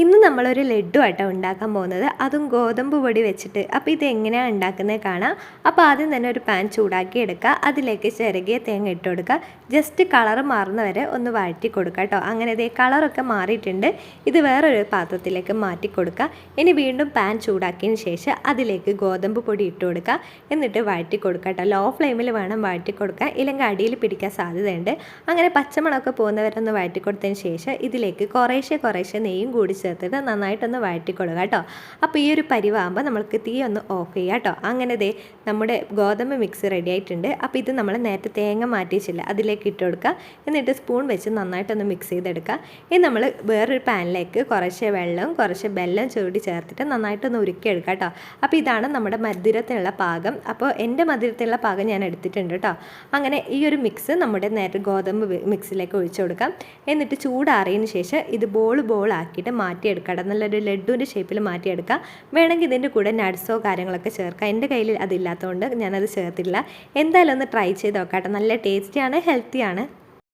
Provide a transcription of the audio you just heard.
ഇന്ന് നമ്മളൊരു ലഡു ആട്ടോ ഉണ്ടാക്കാൻ പോകുന്നത്. അതും ഗോതമ്പ് പൊടി വെച്ചിട്ട്. അപ്പോൾ ഇത് എങ്ങനെയാണ് ഉണ്ടാക്കുന്നത് കാണാം. അപ്പോൾ ആദ്യം തന്നെ ഒരു പാൻ ചൂടാക്കി എടുക്കുക. അതിലേക്ക് ചിരകിയ തേങ്ങ ഇട്ട് കൊടുക്കുക. ജസ്റ്റ് കളർ മാറുന്നവരെ ഒന്ന് വഴറ്റി കൊടുക്കുക കേട്ടോ. അങ്ങനെ ഇതേ കളറൊക്കെ മാറിയിട്ടുണ്ട്. ഇത് വേറൊരു പാത്രത്തിലേക്ക് മാറ്റി കൊടുക്കുക. ഇനി വീണ്ടും പാൻ ചൂടാക്കിയതിന് ശേഷം അതിലേക്ക് ഗോതമ്പ് പൊടി ഇട്ട് കൊടുക്കുക. എന്നിട്ട് വഴറ്റി കൊടുക്കുക കേട്ടോ. ലോ ഫ്ലെയിമിൽ വേണം വഴറ്റി കൊടുക്കുക ഇല്ലെങ്കിൽ അടിയിൽ പിടിക്കാൻ സാധ്യതയുണ്ട്. അങ്ങനെ പച്ചമണമൊക്കെ പോകുന്നവരെ ഒന്ന് വഴറ്റി കൊടുത്തതിന് ശേഷം ഇതിലേക്ക് കുറേശ്ശെ കുറേശ്ശെ നെയ്യും കൂടി ചേർത്തിട്ട് നന്നായിട്ടൊന്ന് വഴറ്റിക്കൊടുക്കുക കേട്ടോ. അപ്പോൾ ഈ ഒരു പരിവാകുമ്പോൾ നമുക്ക് തീ ഒന്ന് ഓഫ് ചെയ്യുക കേട്ടോ. അങ്ങനെ ദേ നമ്മുടെ ഗോതമ്പ് മിക്സ് റെഡി ആയിട്ടുണ്ട്. അപ്പോൾ ഇത് നമ്മൾ നേരത്തെ തേങ്ങ മാറ്റിച്ചില്ല അതിലേക്ക് ഇട്ട് കൊടുക്കുക. എന്നിട്ട് സ്പൂൺ വെച്ച് നന്നായിട്ടൊന്ന് മിക്സ് ചെയ്തെടുക്കുക. ഇനി നമ്മൾ വേറൊരു പാനിലേക്ക് കുറച്ച് വെള്ളവും കുറച്ച് ബെല്ലം ചൂടി ചേർത്തിട്ട് നന്നായിട്ടൊന്ന് ഉരുക്കിയെടുക്കുക കേട്ടോ. അപ്പോൾ ഇതാണ് നമ്മുടെ മധുരത്തിനുള്ള പാകം. അപ്പോൾ എന്റെ മധുരത്തിനുള്ള പാകം ഞാൻ എടുത്തിട്ടുണ്ട് കേട്ടോ. അങ്ങനെ ഈ ഒരു മിക്സ് നമ്മുടെ നേരത്തെ ഗോതമ്പ് മിക്സിലേക്ക് ഒഴിച്ചു കൊടുക്കാം. എന്നിട്ട് ചൂടാറിയതിന് ശേഷം ഇത് ബോൾ ബോൾ ആക്കിയിട്ട് മാറ്റിയെടുക്കാം നല്ലൊരു ലഡുവിന്റെ ഷേപ്പിൽ മാറ്റിയെടുക്കാം വേണമെങ്കിൽ ഇതിന്റെ കൂടെ നട്സോ കാര്യങ്ങളൊക്കെ ചേർക്കാം എന്റെ കയ്യിൽ അതില്ലാത്തതുകൊണ്ട് ഞാനത് ചേർത്തില്ല എന്തായാലും ഒന്ന് ട്രൈ ചെയ്ത് നോക്കാം നല്ല ടേസ്റ്റിയാണ് ഹെൽത്തിയാണ്